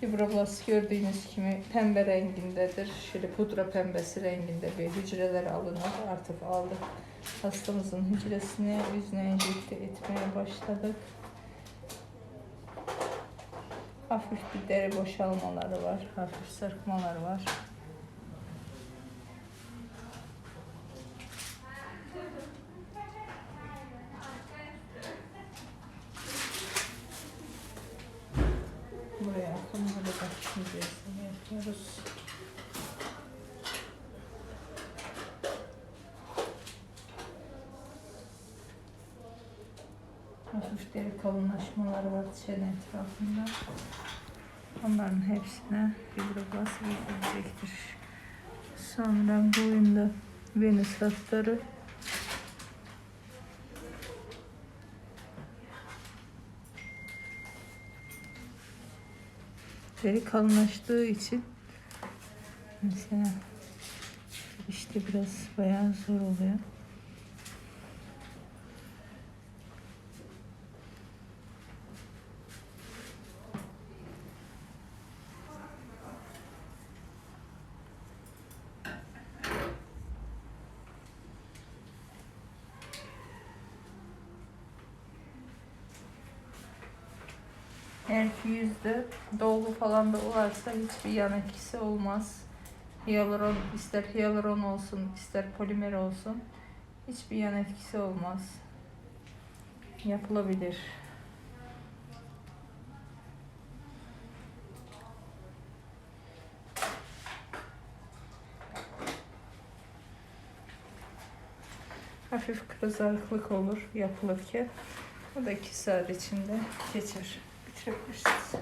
Fibroblast gördüğünüz gibi pembe rengindedir. Şöyle pudra pembesi renginde bir hücreler alınır. Artık aldık. Hastamızın hücresini yüzüne enjekte etmeye başladık. Hafif bir deri boşalmaları var. Hafif sarkmalar var. Buraya akımları da hücresini yapıyoruz. Hafif deri kalınlaşmaları var çene etrafında. Onların hepsine fibroblast verilecektir. Sonra boyunda venüs hatları deri kalınlaştığı için mesela işte biraz bayağı zor oluyor. Eğer ki yüzde dolgu falan da varsa hiçbir yan etkisi olmaz. Hyaluron ister hyaluron olsun ister polimer olsun hiçbir yan etkisi olmaz. Yapılabilir. Hafif kızarıklık olur yapılırken. O da 2 saat içinde geçer bitirebilirsiniz.